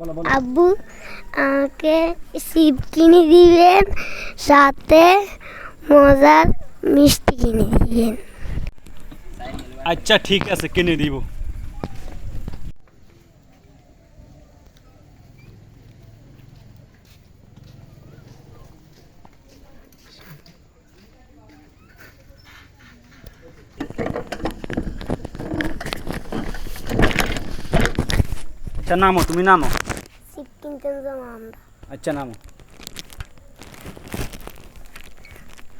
বলো বলো আব্বু আমাকে শিব কিনে দিবেন সাথে মজার মিষ্টি কিনে দিবেন আচ্ছা ঠিক আছে কিনে দিব আচ্ছা নামো তুমি নামো শিব কিনতে আমরা আচ্ছা নামো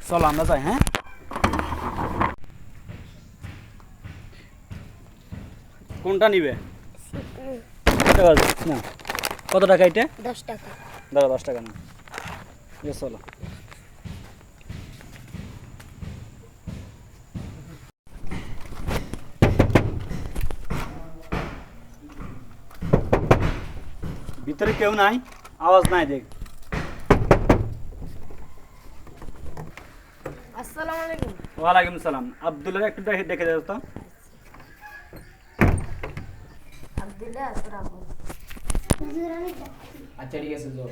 চলো আমরা যাই হ্যাঁ কোনটা নিবে? না। কত টাকা এটা? দশ টাকা। দাদা দশ টাকা না। চলো। ভিতরে কেউ নাই আওয়াজ নাই দেখ আসসালামু আলাইকুম ওয়ালাইকুম সালাম আবদুল্লাহ একটু দেখে দেখে দাও তো আব্দুল্লাহ আসসালামু আচ্ছা ঠিক আছে তো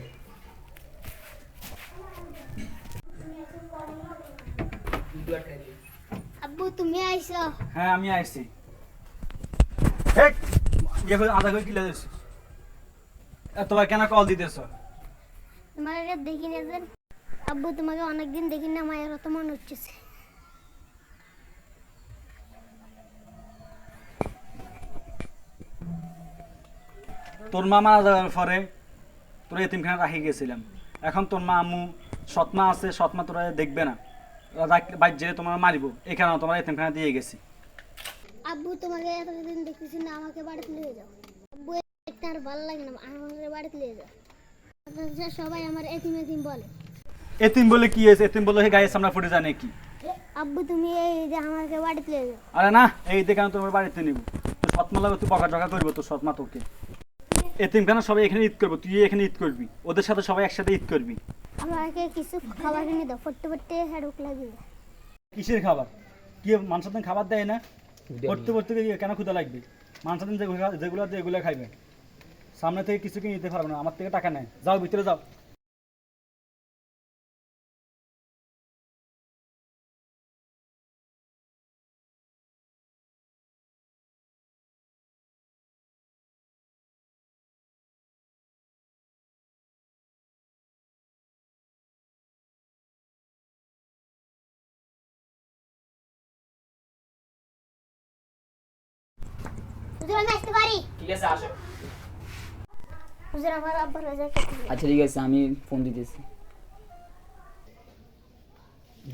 আব্বু তুমি আইসো হ্যাঁ আমি আসছি হেক, ইয়ে করে আধা করে কিলো দিচ্ছিস তোমার কেন কল দিতেছ? তোমাকে দেখি না যে আব্বু তোমাকে অনেকদিন দেখি না মায়ের অত মনে হচ্ছে। তোর মা মারা যাওয়ার পরে তোর এতিমখানা রাখি গেছিলাম। এখন তোর মা আম্মু সৎমা আছে সৎমা তোরা দেখবে না। বাইর যে তোমার মারিব এখানে তোমার এতিমখানা দিয়ে গেছি। আব্বু তোমাকে এতদিন দেখতেছি না আমাকে বাড়িতে নিয়ে যাও। আর ভালো লাগে না বাড়িতে নিয়ে যাও সবাই আমার এতিম এতিম বলে। এতিম বলে কি হয়েছে? এতিম বলে সামনে ফুটে জানে কি আব্বু তুমি এই যে আমাকে বাড়িতে নিয়ে যাও। আরে না এই দেখে আমি তোমার বাড়িতে নিব। তোর সৎমা লাগে তুই বকা টকা করব তোর সৎমা তোকে। এতিমখানা সবাই এখানে ঈদ করব? তুই এখানে ঈদ করবি। ওদের সাথে সবাই একসাথে ঈদ করবি। আমাকে কিছু খাবার কিনে দাও ফটতে ফটতে হেডুক লাগবে কিসের খাবার? কি মানুষের খাবার দেয় না? পড়তে পড়তে কেন ক্ষুদা লাগবে? মানুষের যেগুলো যেগুলো আছে এগুলো খাইবে। সামনে থেকে কিছু কিনে নিতে পারবে না আমার থেকে টাকা নেয়। যাও ভিতরে যাও। হুজুর আসতে পারি? ঠিক আছে আসো। হুজুর আমার আব্বার রাজা আচ্ছা ঠিক আছে আমি ফোন দিতেছি।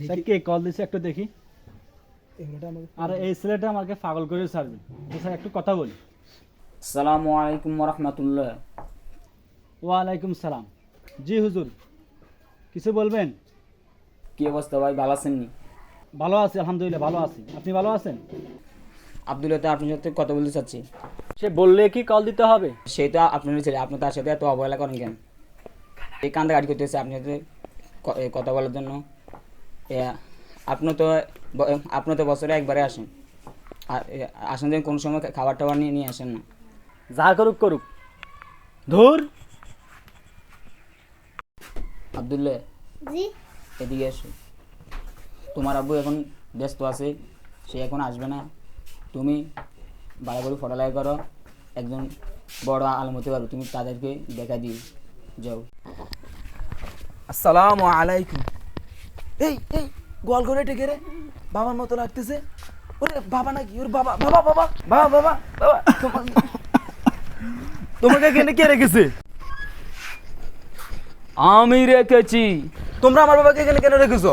স্যার কে কল দিছে একটু দেখি। আর এই ছেলেটা আমাকে পাগল করে ছাড়বে। তো স্যার একটু কথা বলি। আসসালামু আলাইকুম রহমতুল্লাহ ওয়ালাইকুম সালাম। জি হুজুর। কিছু বলবেন? কি অবস্থা ভাই ভালো আছেন নি? ভালো আছি আলহামদুলিল্লাহ ভালো আছি। আপনি ভালো আছেন? আব্দুল্লাহ তো আপনার সাথে কথা বলতে চাচ্ছি। সে বললে কি কল দিতে হবে? সে তো আপনার ছেলে আপনি তার সাথে এত অবহেলা করেন কেন? এই কান্দা গাড়ি করতেছে আপনার সাথে ক- এ, কথা বলার জন্য। এ, আপনি তো আপনি তো বছরে একবারে আসেন। আর আসেন যে কোনো সময় খাবার টাবার নিয়ে নিয়ে আসেন না। যা করুক করুক। ধুর! আবদুল্লাহ জি। এদিকে এসো। তোমার আব্বু এখন ব্যস্ত আছে সে এখন আসবে না। তুমি ভালো করে ফটোলাই করো। একজন বড় আলম হতে পারো তুমি তাদেরকে দেখা দিও। যাও। আসসালামু আলাইকুম। এই এই গোয়াল করে টেকে রে। বাবার মতো লাগতেছে। ওরে বাবা নাকি? ওর বাবা বাবা বাবা বাবা বাবা বাবা। তোমাকে এখানে কে রেখেছে? আমি রেখেছি। তোমরা আমার বাবাকে এখানে কেন রেখেছো?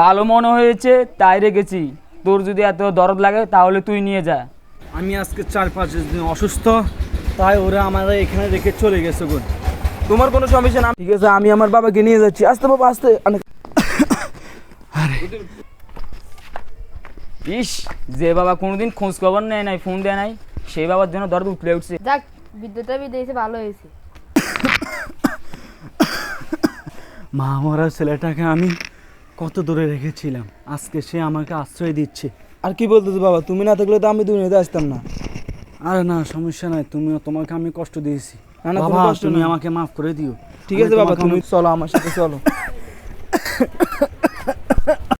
ভালো মনে হয়েছে তাই রেখেছি। তোর যদি এত দরদ লাগে তাহলে তুই নিয়ে যা। আমি আজকে চার পাঁচ দিন অসুস্থ তাই ওরা আমাদের এখানে রেখে চলে গেছে গুণ তোমার কোনো সমস্যা না? ঠিক আছে আমি আমার বাবাকে নিয়ে যাচ্ছি। আস্তে বাবা আসতে। অনেক ইস যে বাবা কোনোদিন খোঁজ খবর নেয় নাই ফোন দেয় নাই সেই বাবার জন্য দরদ উঠলে উঠছে। যাক বিদ্যুৎটা বিদেশে ভালো হয়েছে। মা মরা ছেলেটাকে আমি কত দূরে রেখেছিলাম। আজকে সে আমাকে আশ্রয় দিচ্ছে। আর কি বলতেছো বাবা? তুমি না থাকলে তো আমি দুনিয়াতে আসতাম না। আরে না সমস্যা নাই তুমি তোমাকে আমি কষ্ট দিয়েছি। না না তুমি আমাকে মাফ করে দিও। ঠিক আছে বাবা তুমি চলো আমার সাথে চলো।